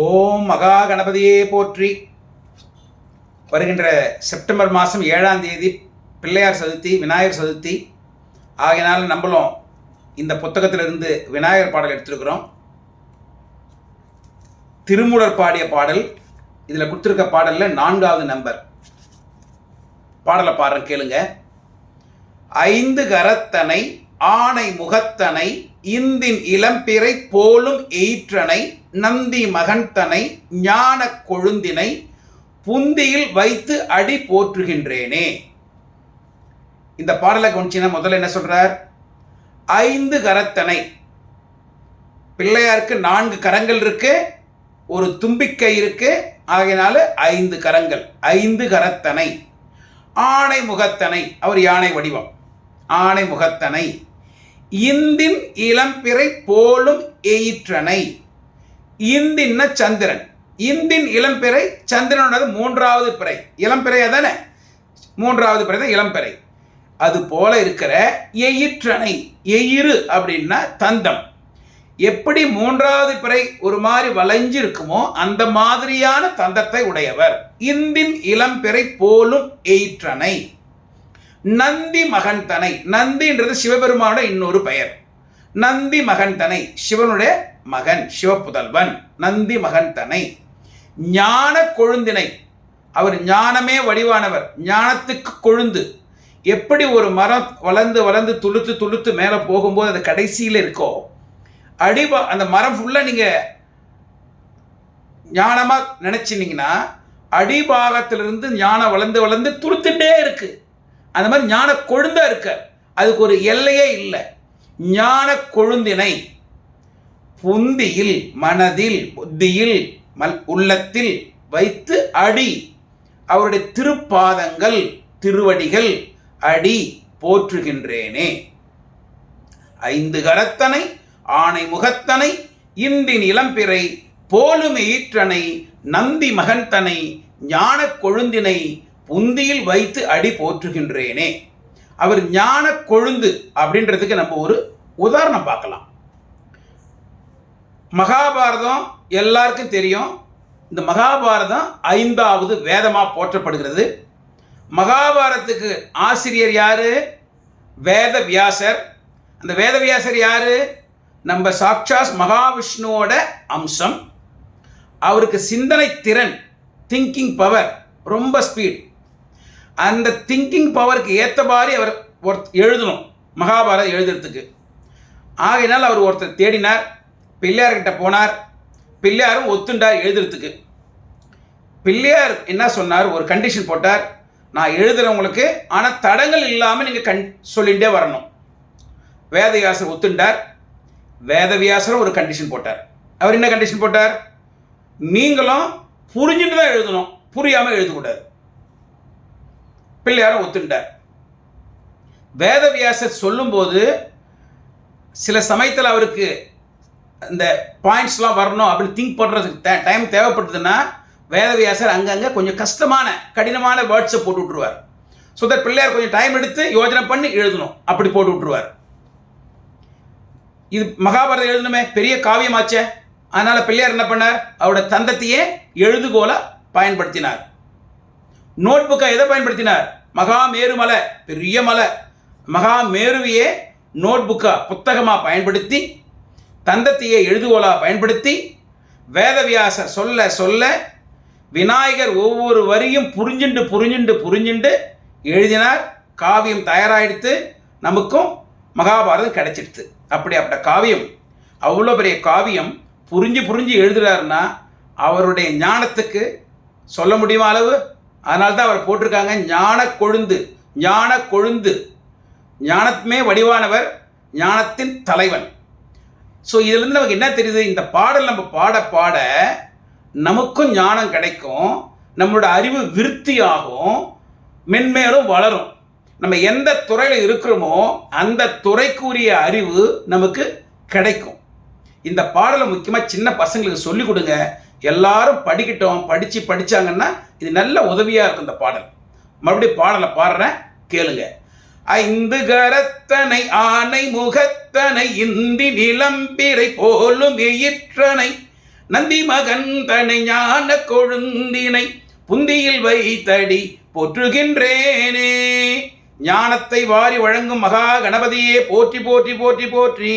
ஓம் மகா கணபதியே போற்றி. வருகின்ற செப்டம்பர் மாதம் ஏழாம் தேதி பிள்ளையார் சதுர்த்தி விநாயகர் சதுர்த்தி. ஆகையினால நம்மளும் இந்த புத்தகத்திலிருந்து விநாயகர் பாடல் எடுத்திருக்கிறோம். திருமூலர் பாடிய பாடல். இதில் கொடுத்துருக்க பாடலில் நான்காவது நம்பர் பாடலை பாடுறேன் கேளுங்க. ஐந்து கரத்தனை ஆணை முகத்தனை இந்தின் இளம்பிறை போலும் எயிற்றனை நந்தி மகன்தனை ஞான கொழுந்தினை புந்தியில் வைத்து அடி போற்றுகின்றேனே. இந்த பாடலை கவனிச்சினா முதல்ல என்ன சொல்றார்? ஐந்து கரத்தனை. பிள்ளையாருக்கு நான்கு கரங்கள் இருக்கு ஒரு தும்பிக்கை இருக்கு ஆகையினால ஐந்து கரங்கள் ஐந்து கரத்தனை. ஆணை முகத்தனை அவர் யானை வடிவம். ஆணை முகத்தனை இந்தின் இளம்பிறை போலும் எயிற்றனை. இந்தின்ன சந்திரன். இந்தின் இளம்பிறை சந்திரனோட மூன்றாவது பிறை. இளம்பிறை தானே மூன்றாவது பிறை தான் இளம்பிறை அது போல இருக்கிற எயிற்றனை. எயிறு அப்படின்னா தந்தம். எப்படி மூன்றாவது பிறை ஒரு மாதிரி வளைஞ்சு இருக்குமோ அந்த மாதிரியான தந்தத்தை உடையவர். இந்தின் இளம்பிறை போலும் எயிற்றனை. நந்தி மகன் தனை. நந்தின்றது சிவபெருமானோட இன்னொரு பெயர். நந்தி மகன் தனை. சிவனுடைய மகன் சிவப்புதல்வன். நந்தி மகன் தனை. ஞான கொழுந்தினை. அவர் ஞானமே வடிவானவர். ஞானத்துக்கு கொழுந்து. எப்படி ஒரு மரம் வளர்ந்து வளர்ந்து துளுத்து துளுத்து மேலே போகும்போது அது கடைசியில் இருக்கோ அடிபா அந்த மரம் ஃபுல்லாக நீங்கள் ஞானமாக நினச்சினீங்கன்னா அடிபாகத்திலிருந்து ஞானம் வளர்ந்து வளர்ந்து துளுத்துட்டே இருக்குது அந்த மாதிரி ஞான கொழுந்தா இருக்க. அதுக்கு ஒரு எல்லையே இல்லை. ஞான கொழுந்தினை புந்தியில் மனதில் புத்தியில் மல் உள்ளத்தில் வைத்து அடி. அவருடைய திருப்பாதங்கள் திருவடிகள் அடி போற்றுகின்றேனே. ஐந்து கரத்தனை ஆணை முகத்தனை இந்தின் இளம்பிறை போலுமை ஈற்றனை நந்தி மகன்தனை ஞான கொழுந்தினை புந்தியில் வைத்து அடி போற்றுகின்றேனே. அவர் ஞான கொழுந்து அப்படின்றதுக்கு நம்ம ஒரு உதாரணம் பார்க்கலாம். மகாபாரதம் எல்லாருக்கும் தெரியும். இந்த மகாபாரதம் ஐந்தாவது வேதமாக போற்றப்படுகிறது. மகாபாரதத்துக்கு ஆசிரியர் யார்? வேத வியாசர் அந்த வேத வியாசர் நம்ம சாக்ஷாஸ் மகாவிஷ்ணுவோட அம்சம். அவருக்கு சிந்தனை திறன் திங்கிங் பவர் ரொம்ப ஸ்பீட் அந்த திங்கிங் பவருக்கு ஏற்ற மாதிரி அவர் ஒரு எழுதணும். மகாபாரதம் எழுதுறதுக்கு. ஆகையினால் அவர் ஒருத்தர் தேடினார் பிள்ளையார்கிட்ட போனார். பிள்ளையாரும் ஒத்துண்டார் எழுதுறதுக்கு. பிள்ளையார் என்ன சொன்னார்? ஒரு கண்டிஷன் போட்டார். நான் எழுதுறவங்களுக்கு ஆனால் தடங்கள் இல்லாமல் நீங்கள் கண் சொல்லிகிட்டே வரணும். வேதவியாசர் ஒத்துண்டார். வேதவியாசரும் ஒரு கண்டிஷன் போட்டார். அவர் என்ன கண்டிஷன் போட்டார்? நீங்களும் புரிஞ்சுட்டு தான் எழுதணும். புரியாமல் எழுதக்கூடாது. பிள்ளையாரும் ஒத்துண்டார் வேதவியாசர் சொல்லும்போது சில சமயத்தில் அவருக்கு இந்த பாயிண்ட்ஸ்லாம் வரணும் அப்படின்னு திங்க் பண்ணுறதுக்கு டைம் தேவைப்படுதுன்னா வேதவியாசர் அங்கங்கே கொஞ்சம் கஷ்டமான கடினமான வேர்ட்ஸை போட்டு விட்ருவார் ஸோ தட் பிள்ளையார் கொஞ்சம் டைம் எடுத்து யோஜனை பண்ணி எழுதணும். அப்படி போட்டு விட்ருவார் இது மகாபாரதம் எழுதணுமே? பெரிய காவியமாச்சே. அதனால் பிள்ளையார் என்ன பண்ணார்? அவரோட தந்தத்தையே எழுதுகோலை பயன்படுத்தினார். நோட் புக்கை எதை பயன்படுத்தினார்? மகா மேருமலை பெரிய மலை. மகா மேருவையே நோட் புக்காக புத்தகமாக பயன்படுத்தி தந்தத்தையே எழுதுகோலா பயன்படுத்தி வேதவியாசர் சொல்ல சொல்ல விநாயகர் ஒவ்வொரு வரியும் புரிஞ்சுண்டு புரிஞ்சுண்டு புரிஞ்சுண்டு எழுதினார். காவியம் தயாராகிடுத்து நமக்கும் மகாபாரதம் கிடைச்சிடுது அப்படியாப்பட்ட காவியம். அவ்வளோ பெரிய காவியம் புரிஞ்சு புரிஞ்சு எழுதுறாருன்னா அவருடைய ஞானத்துக்கு சொல்ல முடியுமா அளவு? அதனால தான் அவர் போட்டிருக்காங்க ஞான கொழுந்து ஞான கொழுந்து. ஞானத்துமே வடிவானவர் ஞானத்தின் தலைவன். ஸோ இதுலேருந்து நமக்கு என்ன தெரியுது? இந்த பாடல் நம்ம பாட பாட நமக்கும் ஞானம் கிடைக்கும் நம்மளோட அறிவு விருத்தியாகும் மென்மேலும் வளரும். நம்ம எந்த துறையில் இருக்கிறோமோ அந்த துறைக்குரிய அறிவு நமக்கு கிடைக்கும். இந்த பாடலை முக்கியமாக சின்ன பசங்களுக்கு சொல்லிக் கொடுங்க. எல்லாரும் படிக்கட்டும் படித்து படித்தாங்கன்னா இது நல்ல உதவியாக இருக்கும் இந்த பாடல். மறுபடியும் பாடலை பாடுறேன் கேளுங்க. ஐந்து கரத்தனை ஆனை முகத்தனை இந்தி நிலம்பிரை போலும் எயிற்றனை நந்தி மகன் தனை ஞான கொழுந்தினை புந்தியில் வைத்தடி போற்றுகின்றேனே. ஞானத்தை வாரி வழங்கும் மகா கணபதியே போற்றி போற்றி போற்றி போற்றி.